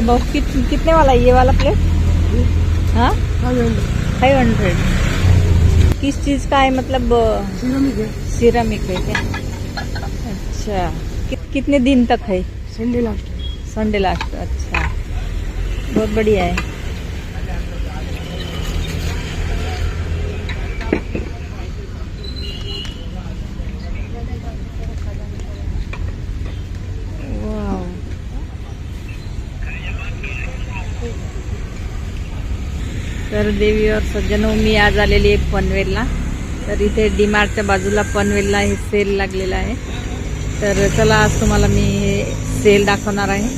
अब कित, कितने वाला है ये वाला प्लेट हाँ? फाइव हंड्रेड किस चीज का है मतलब सिरामिक है। क्या? अच्छा। कि, कितने दिन तक है? संडे लास्ट संडे लास्ट अच्छा। बहुत बढ़िया है। तर देवी और सज्जनो मी आज आलेली आहे पनवेलला. तर इथे डीमार्टच्या बाजूला पनवेलला हे सेल लागलेला आहे. तर चला आज तुम्हाला मी हे सेल दाखवणार आहे.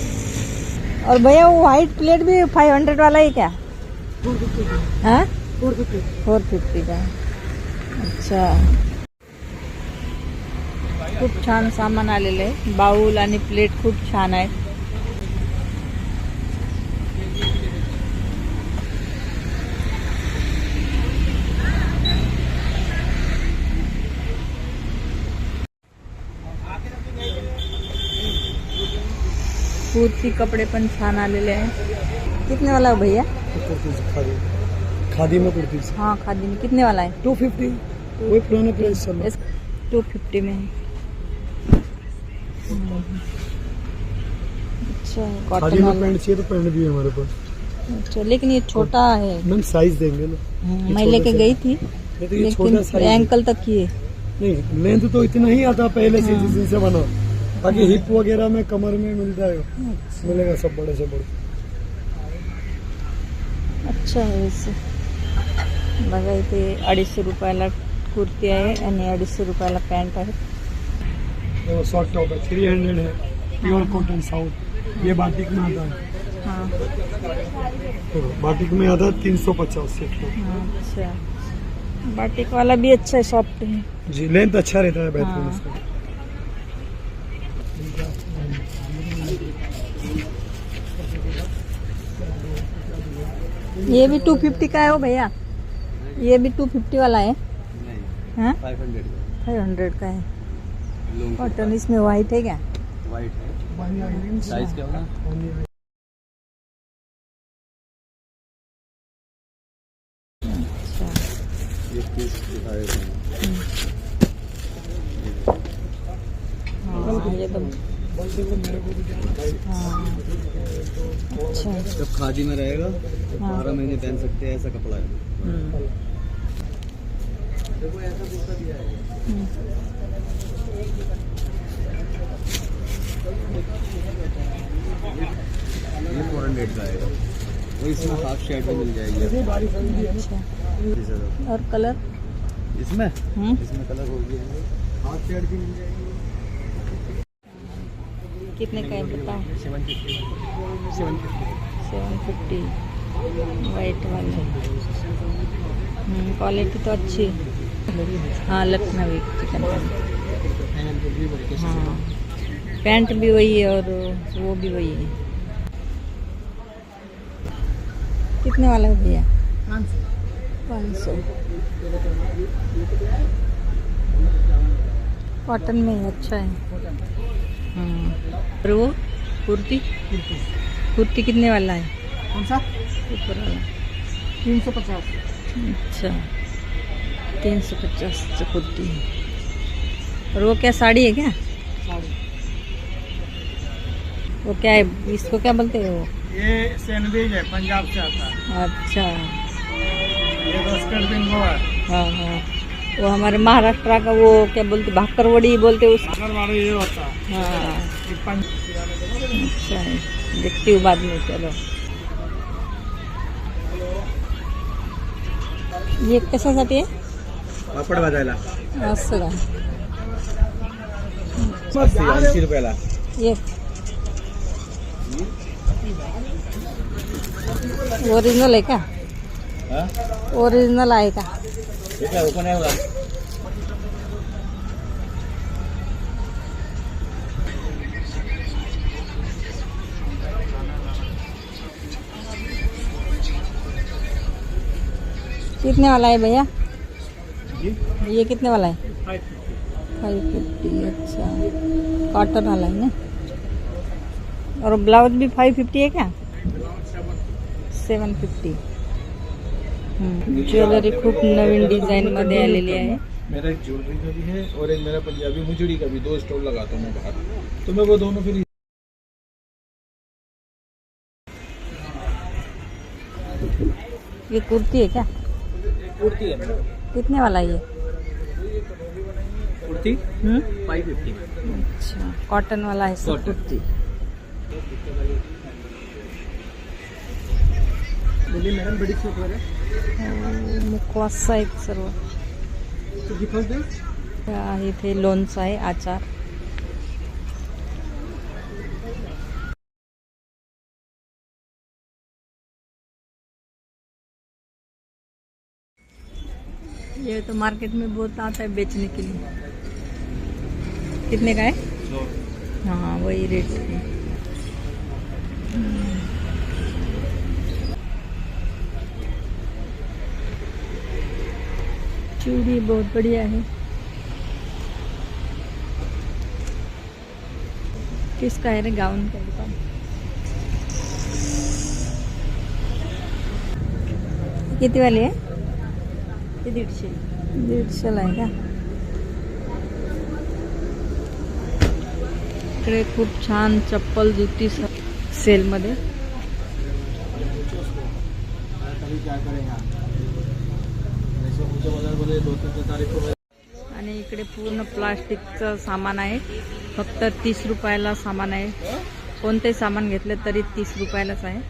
और भैया वो व्हाइट प्लेट भी फाइव हंड्रेड वाला है क्या? फोर फिफ्टी हाँ? फोर फिफ्टी फोर फिफ्टी का। अच्छा। खूप छान सामान आलेलं आहे. बाऊल आणि प्लेट खूप छान आहेत. कुर्ती कपडे पण छान आलेले आहे कितने वाला है भैया? खादी खादी में कुर्ती। हाँ खादी में. कितने वाला है? टू फिफ्टी वही पुराना प्राइस चल रहा। इस टू फिफ्टी में है। हम्म। अच्छा कॉटन में पैंट चाहिए तो पैंट भी है हमारे पास। अच्छा लेकिन ये छोटा है। मैम साइज़ देंगे ना। हम्म, मैं लेके गई थी तो लेकिन एंकल तक की है। नहीं लेंथ तो इतना ही आता पहले से हाँ। जिस दिन से बना। बाकी हिप वगैरह में कमर में मिल जाएगा अच्छा। मिलेगा सब बड़े से बड़े। अच्छा आहे बघा इथे अडीचशे रुपयाला कुर्ती आहे आणि अडीचशे रुपयाला पॅन्ट आहे. शॉर्ट टॉप है थ्री हंड्रेड है प्योर कॉटन साउथ ये बाटिक में आता है। हाँ. बाटिक में आता है तीन सौ पचास हाँ अच्छा. बाटिक वाला भी अच्छा है सॉफ्ट है. जी लेंथ अच्छा रहता है बेहतरीन हाँ। ये भी टू फिफ्टी का है हो भैया। ये भी टू फिफ्टी वाला है। हाँ? फाइव हंड्रेड फाइव हंड्रेड का है। कॉटन इसमें वाइट है क्या? वाइट है। साइज़ क्या होगा? अच्छा। ये हैं हाँ ये तो हाँ अच्छा जब खादी में रहेगा हाँ। बारह महीने पहन सकते हैं ऐसा कपड़ा है। देखो ऐसा कुर्ता दिया है हम्म। ये फोर हंड्रेड का आएगा। वो इसमें हाफ़ शर्ट भी मिल जाएगी। अच्छा। और कलर इसमें? हम्म। इसमें कलर हो जाएँगे हाफ़ शर्ट भी मिल जाएगी। कितने का है बताओ? Seven fifty. Seven fifty. White वाले। क्वालिटी तो अच्छी। है लखनवी चिकन हाँ। पैंट भी वही है और वो भी वही है। कितने वाला है भैया? पाँच सौ। कॉटन में ही अच्छा हाँ। और वो कुर्ती? कुर्ती कितने वाला है? कौन सा? ऊपर वाला। तीन सौ पचास। अच्छा। तीन सौ पचास से कुर्ती है। और वो क्या साड़ी है क्या? साड़ी। वो क्या है? इसको क्या बोलते हैं? वो ये सैंडविच है पंजाब से आता है। अच्छा। ये रोस्टेड बिंगो है। हाँ हाँ। वो हमारे महाराष्ट्र का वो क्या बोलते भाकरवड़ी बोलते उस है हाँ। अच्छा है देखती हूँ बाद में चलो। ये कशासाठी आहे? पापड भाजायला. असं का? ऐंशी रुपयाला. ये. ओरिजिनल आहे का? हा? ओरिजिनल आहे का? कितने वाला है भैया? ये कितने वाला है? फाइव फिफ्टी अच्छा। कॉटन वाला है ना? और ब्लाउज भी फाइव फिफ्टी है क्या? सेवन फिफ्टी ज्वेलरी खूप नवीन डिझाईन मध्ये आलेली आहे. मेरा एक ज्वेलरी का भी है और एक मेरा पंजाबी मुजड़ी का भी दो स्टॉल लगाता हूँ मैं बाहर। तो मैं वो दोनों फिर ये कुर्ती है क्या? कुर्ती है कितने वाला ये? कुर्ती? हम्म? फाइव फिफ्टी अच्छा कॉटन वाला है सब Cotton. कुर्ती। बोलिए मैडम बड़ी शॉप है। मुखवास आहे सर्व. तो आहे इथे लोणचं आहे आचार. ये तो मार्केट में बहुत आता है बेचने के लिए. कितने का है? हाँ वही रेट है चूड़ी बहुत बढ़िया है। किसका है गाउन का दुकान? किती वाली आहे ते दीडशे। दीडशेला आहे का इकडे खूप छान चप्पल जुती सेलमध्ये आणि इकडे पूर्ण प्लास्टिकचं सामान आहे. फक्त तीस रुपयाला सामान आहे. कोणते सामान घेतले तरी तीस रुपयालाच आहे.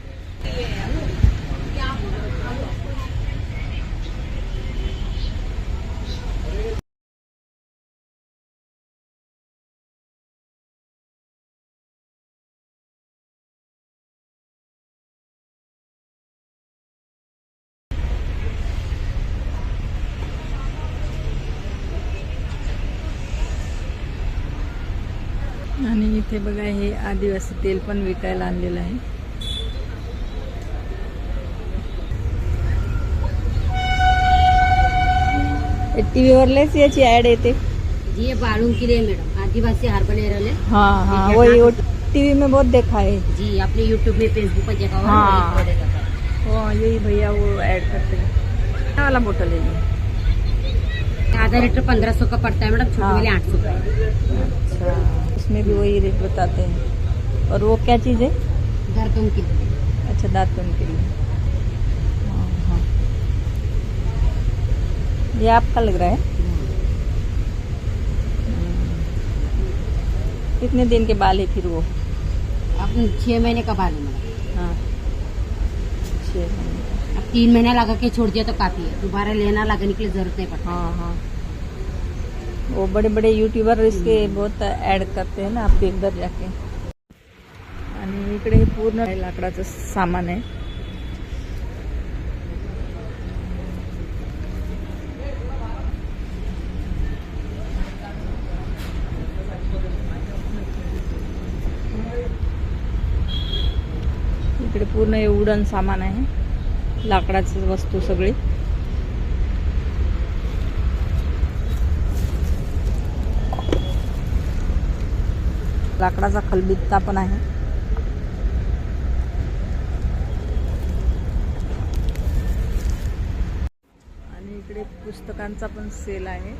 आणि इथे बघा हे आदिवासी तेल पण विकायला आणलेलं आहे. टीव्हीवर लयच याची ऍड येते. जी ये बालू के लिए मैडम आदिवासी हर्बल एरल है हाँ हाँ वही वो टीवी में बहुत देखा है. जी आपने यूट्यूब में फेसबुक पर देखा होगा हाँ। वही देखा यही भैया वो ऐड करते हैं. क्या वाला बोतल है ये? आधा लीटर पंद्रह सौ का पड़ता है मैडम छोटी हाँ। वाली आठ सौ का है अच्छा. उसमें भी वही रेट बताते हैं। और वो क्या चीज़ है? दर्दों के। लिए अच्छा दातुन के लिए। हाँ, हाँ। ये आपका लग रहा है? हम्म। कितने दिन के बाल है फिर वो? अब छह महीने का बाल है मैडम हाँ। छः महीने। अब तीन महीना लगा के छोड़ दिया तो काफ़ी है। दोबारा लेना लगाने की ज़रूरत नहीं पड़ता। हाँ हाँ। वो बड़े बड़े यूट्यूबर इसके बहुत ॲड करते हैं ना आपके एकदा जाके। आणि इकडे हे पूर्ण लाकडाचं सामान आहे. इकडे पूर्ण हे वुडन सामान आहे. लाकडाची वस्तू सगळी. लाकडाचा खलबित्ता पण आहे. आणि इकडे पुस्तकांचा पण सेल आहे.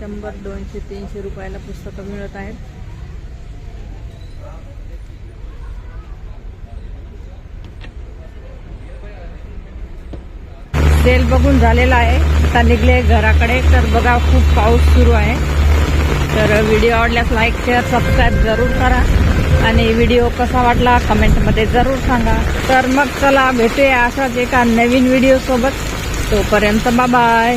शंभर दोनशे तीनशे रुपयाला पुस्तकं मिळत आहेत. सेल बघून झालेला आहे. आता निघले घराकडे. तर बघा खूप पाऊस सुरू आहे. तर व्हिडिओ आवडल्यास लाईक शेअर सबस्क्राईब जरूर करा. आणि व्हिडिओ कसा वाटला कमेंटमध्ये जरूर सांगा. तर मग चला भेटूया असाच एका नवीन व्हिडिओसोबत. तोपर्यंत बाय